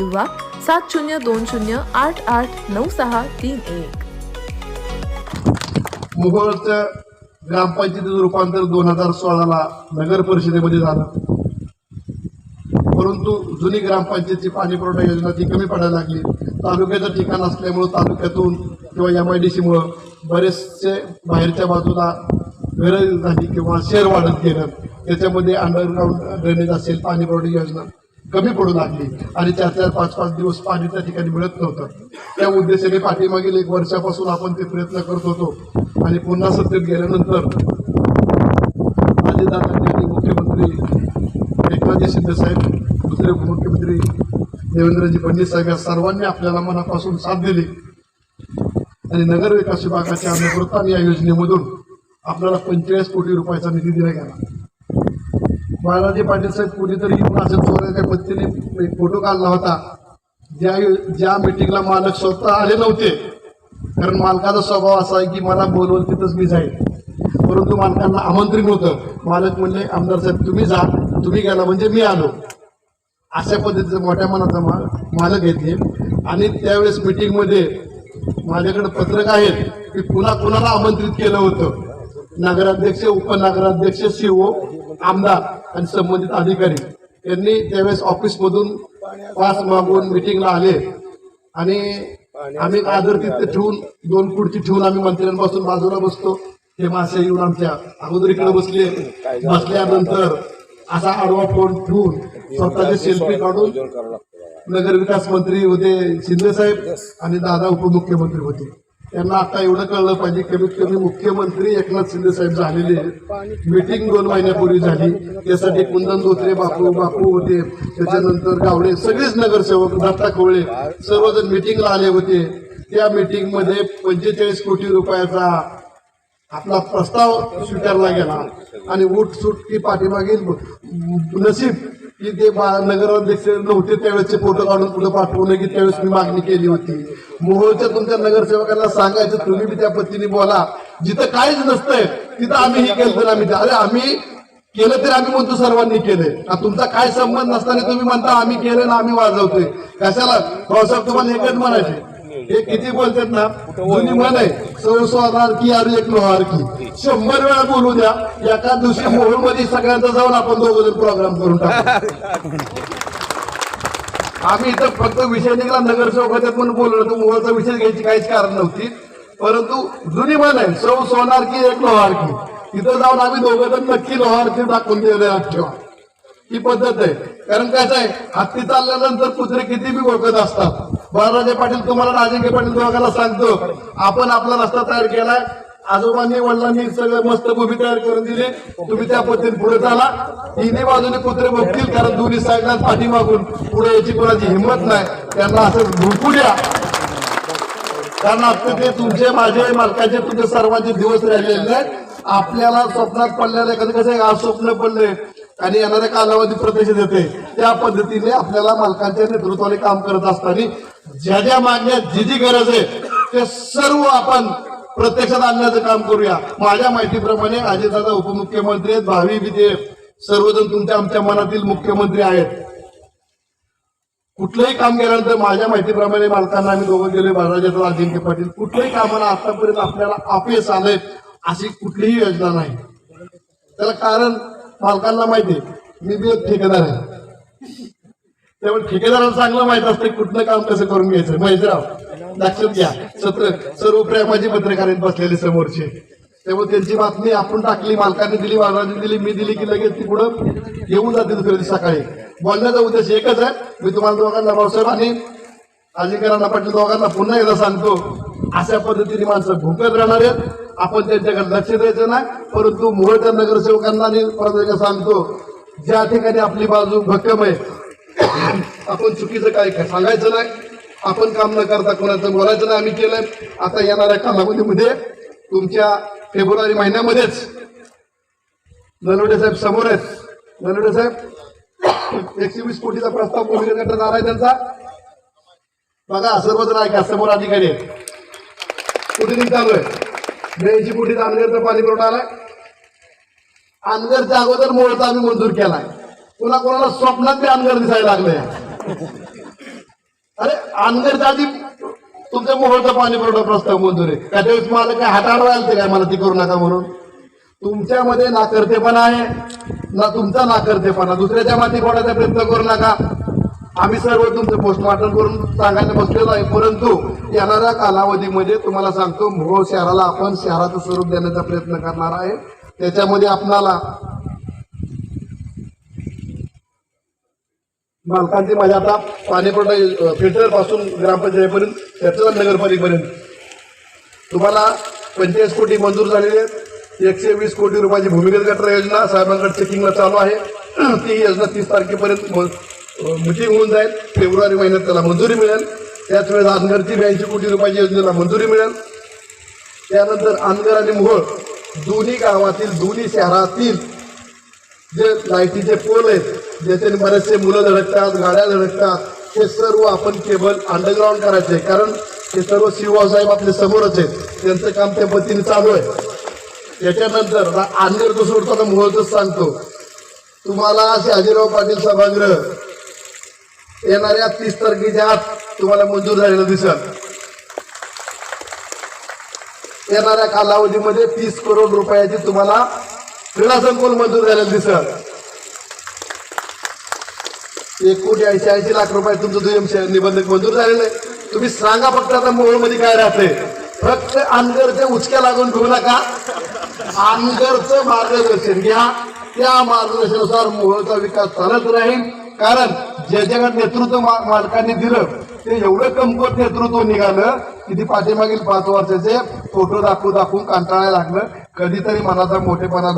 किंवा सात शून्य दोन शून्य आठ आठ नऊ सहा तीन एक. मोहोळचं ग्रामपंचायतीचं रूपांतर दोन हजार सोळाला नगर परिषदेमध्ये झालं. परंतु जुनी ग्रामपंचायतची पाणी पुरवठा योजना ती कमी पडायला लागली तालुक्याचं ठिकाण असल्यामुळं तालुक्यातून किंवा एम आय डी सीमुळं बरेचसे बाहेरच्या बाजूला घरं झाली किंवा शेअर वाढत गेलं. त्याच्यामध्ये अंडरग्राऊंड ड्रेनेज असेल पाणी पुरवठा योजना. कमी पडू लागली आणि चार चार पाच पाच दिवस पाणी त्या ठिकाणी मिळत नव्हतं. त्या उद्देशाने पाठीमागील एक वर्षापासून आपण ते प्रयत्न करत होतो. आणि पुन्हा सत्तेत गेल्यानंतर अजितदादांनी मुख्यमंत्री एकनाथजी शिंदे साहेब दुसरे उपमुख्यमंत्री देवेंद्रजी फडणवीस साहेब या सर्वांनी आपल्याला मनापासून साथ दिली. आणि नगर विकास विभागाच्या अनुकृतान या योजनेमधून आपल्याला पंचेचाळीस कोटी रुपयाचा निधी दिला गेला. बाळाजी पाटील साहेब कुणीतरी येऊन असं चोराच्या पद्धतीने फोटो काढला होता. ज्या ज्या मिटिंगला मालक स्वतः आले नव्हते. कारण मालकाचा स्वभाव असा आहे की मला बोलवल तिथंच मी जाईल. परंतु मालकांना आमंत्रित होतं. मालक म्हणले आमदार साहेब तुम्ही जा. तुम्ही गेला म्हणजे मी आलो. अशा पद्धतीचं मोठ्या मनाचा माल मालक घेतले. आणि त्यावेळेस मीटिंगमध्ये माझ्याकडे पत्रक आहेत की पुन्हा कुणाला आमंत्रित केलं होतं. नगराध्यक्ष उपनगराध्यक्ष सीओ आमदार. आणि संबंधित अधिकारी यांनी त्यावेळेस ऑफिसमधून पास मागून मिटिंगला आले. आणि आम्ही आदर तिथे ठेवून दोन खुर्ची ठेवून आम्ही मंत्र्यांपासून बाजूला बसतो. ते मासे येऊन आमच्या अगोदर इकडे बसले. बसल्यानंतर असा आडवा फोन ठेवून स्वतःचे सेल्फी काढून नगर विकास मंत्री होते शिंदे साहेब आणि दादा उपमुख्यमंत्री होते. त्यांना आता एवढं कळलं पाहिजे कमीत कमी मुख्यमंत्री एकनाथ शिंदे साहेब झालेले मीटिंग दोन महिन्यापूर्वी झाली. त्यासाठी कुंदन धोत्रे बापू बापू होते. त्याच्यानंतर गावडे सगळेच नगरसेवक दत्ता कोवळे सर्वजण मिटिंगला आले होते. त्या मीटिंगमध्ये पंचेचाळीस कोटी रुपयाचा आपला प्रस्ताव स्वीकारला गेला. आणि उठ सुट की पाठीमागील नशीब की ते नगराध्यक्ष नव्हते त्यावेळेसचे फोटो काढून पुढे पाठवू की त्यावेळेस मी मागणी केली होती. मोहोळच्या तुमच्या नगरसेवकांना सांगायचं तुम्ही बी त्या पद्धतीने बोला. जिथं काहीच नसतंय तिथं आम्ही हे केलं तर आम्ही अरे आम्ही केलं तरी आम्ही म्हणतो सर्वांनी केलंय. तुमचा काय संबंध नसताना तुम्ही म्हणता आम्ही केलं ना आम्ही वाजवतोय. कशाला? भाऊसाहेब तुम्हाला एकच म्हणायचे हे किती बोलतात ना? जुनी म्हण आहे सौ की अरे एक लोहार की शंभर वेळा बोलू द्या. एका दिवशी मोहोळमध्ये सगळ्यांचा जाऊन आपण दोघं प्रोग्राम करून टाकू. आम्ही इथं फक्त विषय निघाला नगरसेवक होत्यात म्हणून बोललो होतो. मोहोळचा विषय घ्यायची काहीच कारण नव्हती. परंतु जुनी म्हण आहे. सौ सोनार की एक लोहार की. इथं जाऊन आम्ही दोघं जण नक्की लोहार की दाखवून दिले ठेवा ही पद्धत आहे. कारण कसं आहे हत्ती चालल्यानंतर कुत्रे किती बी ओळखत असतात. बाळराजे पाटील तुम्हाला राजेंगे पाटील दोघांना सांगतो. आपण आपला रस्ता तयार केलाय. आजोबांनी वडिलांनी सगळं मस्त भूमी तयार करून दिली. तुम्ही त्या पद्धतीने पुढे चाला. तिन्ही बाजूने कुत्रे बघतील कारण दोन्ही साईडला पाठीमागून पुढे याची कोणाची हिंमत नाही. त्यांना असं झुंकू द्या. कारण आता ते तुमचे माझे मालकाचे तुमचे सर्वांचे दिवस राहिलेले आहेत आपल्याला स्वप्नात पडलेले कधी कसं आहे, स्वप्न पडले आणि येणाऱ्या कालावधी प्रत्यक्ष देते त्या पद्धतीने आपल्याला मालकांच्या नेतृत्वाने काम करत असताना ज्या ज्या मागण्या जी जी गरज आहे ते सर्व आपण प्रत्यक्षात आणण्याचं काम करूया. माझ्या माहितीप्रमाणे अजितदादा उपमुख्यमंत्री आहेत भावी विधे सर्वजण तुमच्या आमच्या मनातील मुख्यमंत्री आहेत. कुठलंही काम केल्यानंतर माझ्या माहितीप्रमाणे मालकांना आम्ही दोघं गेले महाराजाचा अजिंक्य पाटील. कुठलंही कामाला आतापर्यंत आपल्याला अपयश आलंय अशी कुठलीही योजना नाही. त्याला कारण मालकांना माहिती आहे, मी बी ठेकेदार आहे. त्यामुळे ठेकेदाराला चांगलं माहीत असतं कुठलं काम कसं करून घ्यायचं. माहिती राव लक्षात घ्या. सत्र सर्व प्रेमाची पत्रकार बसलेले समोरचे. त्यामुळे त्यांची बातमी आपण टाकली मालकाने दिली वाघराने दिली मी दिली की लगेच ती पुढं येऊन जाते दुसऱ्या दिवशी सकाळी. बोलण्याचा उद्देश एकच आहे. मी तुम्हाला दोघांना भाऊसाहेब आणि अजिंक्यरांना पाटील दोघांना पुन्हा एकदा सांगतो अशा पद्धतीने माणसं भुकत राहणार आहेत. आपण त्यांच्याकडे लक्ष द्यायचं नाही. परंतु मुळच्या नगरसेवकांना आणि परत सांगतो ज्या ठिकाणी आपली बाजू भक्कम आहे आपण चुकीचं काय काय सांगायचं नाही. आपण काम न करता कोणाचं बोलायचं नाही आम्ही केलंय. आता येणाऱ्या कालावधीमध्ये तुमच्या फेब्रुवारी महिन्यामध्येच नलवडे साहेब समोर आहेत. नलवडे साहेब एकशे वीस कोटीचा प्रस्ताव भूमिका करण्यात आहे त्यांचा. बघा सर्वजण ऐका समोर अधिकारी कुठे निघालोय चालू आहे. ब्याऐंशी कोटी अनगरचा पाणी पुरवठा आलाय. अनगरच्या अगोदर मोळचा आम्ही मंजूर केलाय. पुन्हा कोणाला स्वप्नात बी अनगर दिसायला लागले अरे अनगरच्या आधी तुमच्या मोहळचा पाणी पुरवठा प्रस्ताव मंजूर आहे. का त्यावेळेस मला काय हाताळवायला ते काय? मला ती करू नका म्हणून. तुमच्यामध्ये नाकर्तेपणा आहे. ना तुमचा नाकर्तेपणा. दुसऱ्याच्या माती कोणाचा प्रयत्न करू नका. आम्ही सर्व तुमचं पोस्टमार्टम करून सांगायला बसलेलो आहे. परंतु येणाऱ्या कालावधीमध्ये तुम्हाला सांगतो मोहोळ शहराला आपण शहराचं स्वरूप देण्याचा प्रयत्न करणार आहे. त्याच्यामध्ये आपणाला मालकांचे माझ्या आता पाणीपुरवठा फिल्टरपासून ग्रामपंचायतीपर्यंत त्याचं नगरपालिकेपर्यंत. तुम्हाला पंचेचाळीस कोटी मंजूर झालेले आहेत. एकशे वीस कोटी रुपयाची भूमिगत गटर योजना साहेबांकडे चेकिंगला चालू आहे. ती योजना तीस तारखेपर्यंत मिटिंग होऊन जाईल. फेब्रुवारी महिन्यात त्याला मंजुरी मिळेल. त्याच वेळेस आनगरची ब्याऐंशी कोटी रुपयाची योजनेला मंजुरी मिळेल. त्यानंतर आनगर आणि मोहोळ दोन्ही गावातील दोन्ही शहरातील जे लाईटीचे पोल आहेत ज्याच्याने बरेचसे मुलं धडकतात गाड्या धडकतात ते सर्व आपण केबल अंडरग्राऊंड करायचे कारण ते सर्व शिवभाऊ आपले समोरच आहेत. त्यांचं काम त्या पद्धतीने चालू आहे. त्याच्यानंतर अंधेर तो सोडताना मुहूर्तच सांगतो. तुम्हाला शहाजीराव पाटील सभागृह येणाऱ्या तीस तारखेच्या आत तुम्हाला मंजूर झालेलं दिसत येणाऱ्या कालावधीमध्ये तीस करोड रुपयाची तुम्हाला क्रीडा संकुल मंजूर झालेलं दिसत एक कोटी ऐंशी ऐंशी लाख रुपये तुमचं दुय्यम निबंधक मंजूर झालेलं आहे. तुम्ही सांगा फक्त आता मोहोळमध्ये काय राहते फक्त अनगरच्या उचक्या लागून घेऊ नका. अनगरचं मार्गदर्शन घ्या. त्या मार्गदर्शनानुसार मोहळचा विकास चालत राहील. कारण ज्याच्याकडे नेतृत्व मालकांनी दिलं ते एवढं कमकुवत नेतृत्व निघालं की ती पाठीमागील पाच वर्षाचे फोटो दाखवून दाखवून कंटाळायला लागलं. कधीतरी मनाचा मोठेपणा